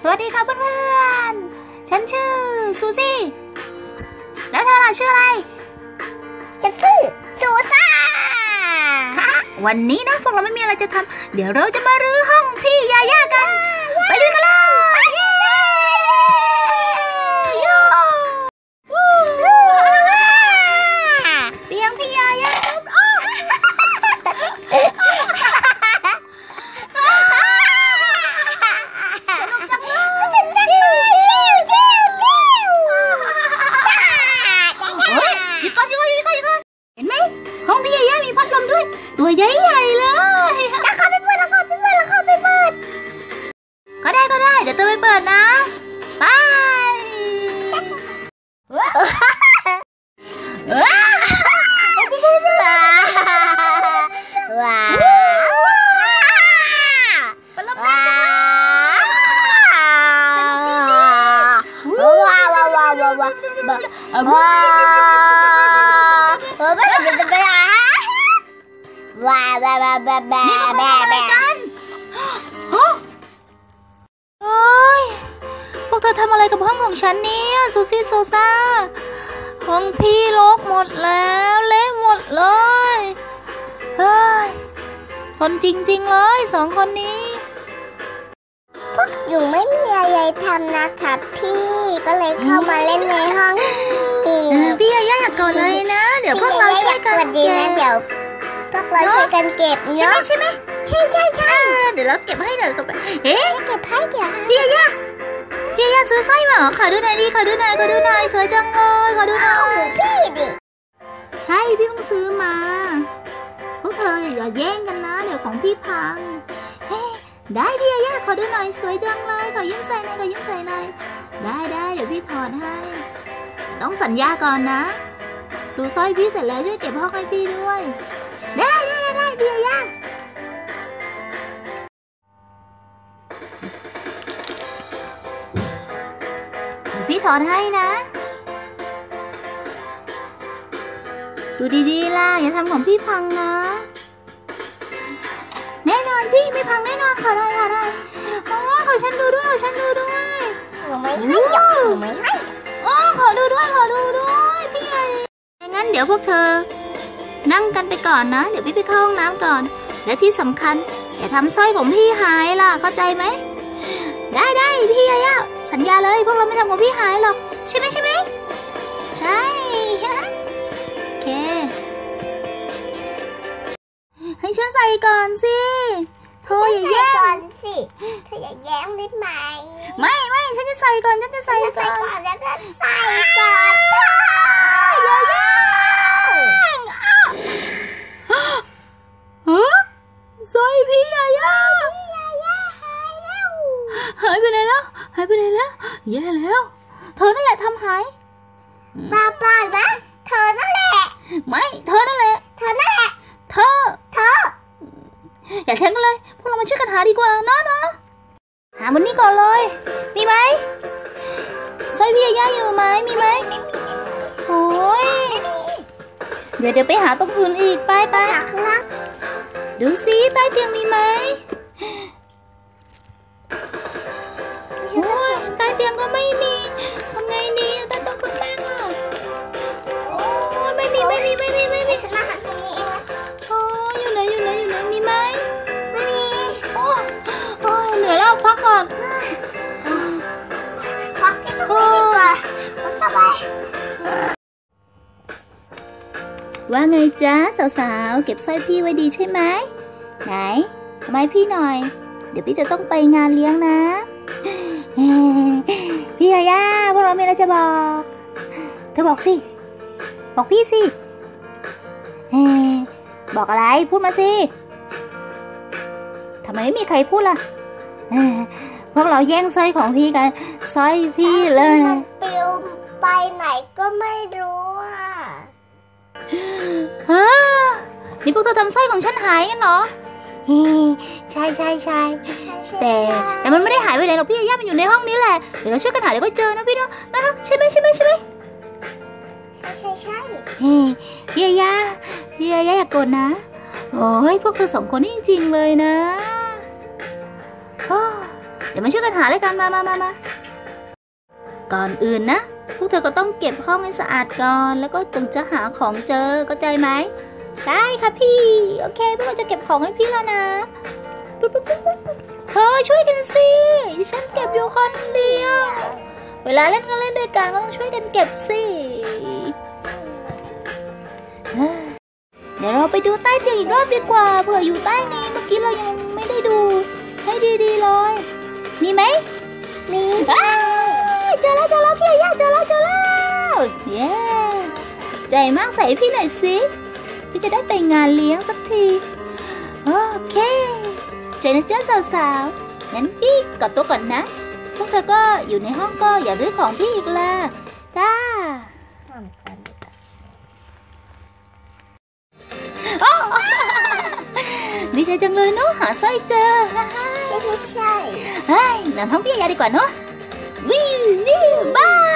สวัสดีครับเพื่อนๆ ฉันชื่อซูซี่ แล้วเธอล่ะชื่ออะไร ฉันชื่อซูซ่า วันนี้นะพวกเราไม่มีอะไรจะทำ เดี๋ยวเราจะมารื้อห้องพี่ยาย่ากัน ไปเลยกันเลย เดี๋ยวตัวไปเปิดนะบายว้าวว้าวว้าวไม่เป็นไรฮะว้าวว้าวว้าวว้าวว้าว เฮ้ย พวกเธอทำอะไรกับห้องของฉันเนี่ยซูซี่โซซาห้องพี่รกหมดแล้วเละหมดเลยเฮ้ยสนจริง ๆ เลยสองคนนี้ พวกหนูไม่มีอะไรทำนะครับพี่ก็เลยเข้ามาเล่นในห้องพี่เออพี่ยาย่าอยากกอดเลยนะ เดี๋ยวพวกเราช่วยกันเดีเก็นะบเดี๋ยวพวกเราช่วยกันเก็บใช่ไหมเนาะใช่ไหมใช่ใช่ใช่เออเดี๋ยวเราเก็บให้เดี๋ยวกับเอ๊ะเก็บให้เดี๋ยวพี่ยาย่าพี่ยาย่าซื้อสร้อยมาขอดูหน่อยดิขอดูหน่อยขอดูหน่อยสวยจังเลยขอดูหน่อยพี่ดิใช่พี่เพิ่งซื้อมาพวกเธออย่าแย่งกันนะ เดี๋ยวของพี่พังเฮ้ได้พี่ยาย่าขอดูหน่อยสวยจังเลยขอยืมใส่หน่อยขอยืมใส่หน่อยได้ได้เดี๋ยวพี่ถอดให้ ต้องสัญญาก่อนนะ ดูสร้อยพี่เสร็จแล้วช่วยเก็บห้องให้พี่ด้วย ได้ได้ได้ได้พี่ยาย่า พี่ถอดให้นะ ดูดีๆล่ะ อย่าทำของพี่พังนะ แน่นอนพี่ไม่พังแน่นอนขอได้ขอได้โอ้ขอฉันดูด้วยขอฉันดูด้วยหนูไม่ให้หรอกหนูไม่ให้โอ้ขอดูด้วยขอดูด้วยพี่ใหญ่งั้นเดี๋ยวพวกเธอ นั่งกันไปก่อนนะ เดี๋ยวพี่ไปเข้าห้องน้ำก่อน และที่สำคัญอย่าทำสร้อยของพี่หายล่ะเข้าใจไหม ได้ได้พี่ยาย่าสัญญาเลยพวกเราไม่ทำของพี่หายหรอก ใช่ไหมใช่ไหมใช่โอเค ให้ฉันใส่ก่อนสิโธ่อย่าใส่แย่งก่อนสิเธออย่าแย้งได้ไหมไม่ไม่ฉันจะใส่ก่อนฉันจะใส่ใส่ก่อนก่อนแล้วก็ใส่ก่อนอย่าแย่งอ้าวฮะสร้อยพี่ยาย่าพี่ยาย่าหายแล้ว หายไปไหนแล้ว หายไปไหนแล้ว แย่แล้ว เธอนั่นแหละทำหายป้าป้านะ เธอนั่นแหละ ไม่ เธอนั่นแหละ เธอนั่นแหละ เธอ เธอ อย่าแข่งกันเลย พวกเรามาช่วยกันหาดีกว่าเนาะเนาะหาบนนี้ก่อนเลย มีไหมสร้อยพี่ยาย่าอยู่ไหม มีไหมโอ้ยเดี๋ยวเดี๋ยวไปหาตรงอื่นอีก ไปไปหาข้างล่างดูซิใต้เตียงมีไหม พักก่อนพักที่ตรงนี้ดีกว่ามันสบายว่าไงจ๊ะสาวๆ เก็บสร้อยพี่ไว้ดีใช่ไหม ไหนทำไมพี่หน่อย เดี๋ยวพี่จะต้องไปงานเลี้ยงนะ พี่ยาย่าพวกเรามีอะไรจะบอก เธอบอกสิ บอกพี่สิบอกอะไรพูดมาสิทำไมไม่มีใครพูดล่ะ พวกเราแย่งสร้อยของพี่กันสร้อยพี่เลยมันปลิวไปไหนก็ไม่รู้อะฮะนี่พวกเธอทำสร้อยของฉันหายกันเหรอเฮ้ใช่ใช่ใช่แต่แต่มันไม่ได้หายไปไหนหรอกพี่ยาย่ามันอยู่ในห้องนี้แหละเดี๋ยวเราช่วยกันหาเดี๋ยวก็เจอนะพี่เนาะนะคะใช่ไหมใช่ไหมใช่ไหมใช่ใช่ใช่เฮ้พี่ยาย่าพี่ยาย่าอย่าโกรธนะโอ้ยพวกเธอสองคนนี่จริงๆเลยนะโอ้ เดี๋ยวมาช่วยกันหาเลยกันมามามามาก่อนอื่นนะ พวกเธอก็ต้องเก็บห้องให้สะอาดก่อน แล้วก็ถึงจะหาของเจอเข้าใจไหม ได้ค่ะพี่ โอเค พวกเราจะเก็บของให้พี่แล้วนะเธอช่วยกันสิ ดิฉันเก็บอยู่คนเดียว เวลาเล่นก็เล่นด้วยกันก็ต้องช่วยกันเก็บสิเดี๋ยวเราไปดูใต้เตียงอีกรอบดีกว่าเผื่ออยู่ใต้นี้เมื่อกี้เรายัง ดีๆเลย มีไหมมีอ้าวเจอแล้วเจอแล้วพี่ย่าเจอแล้วเจอแล้วเย้ใจมากใส่ให้พี่หน่อยสิพี่จะได้ไปงานเลี้ยงสักที โอเคเจอนะเจ้าสาวๆงั้นพี่กลับตัวก่อนนะ พวกเธอก็อยู่ในห้องก็อย่ารื้อของพี่อีกล่ะจ้าทำกันอ้าวดีใจจังเลยเนาะหาสร้อยเจอใช่ ใช่ใช่เฮ้ยเราท่องเที่ยาดีกว่าเนาะวิววิวบาย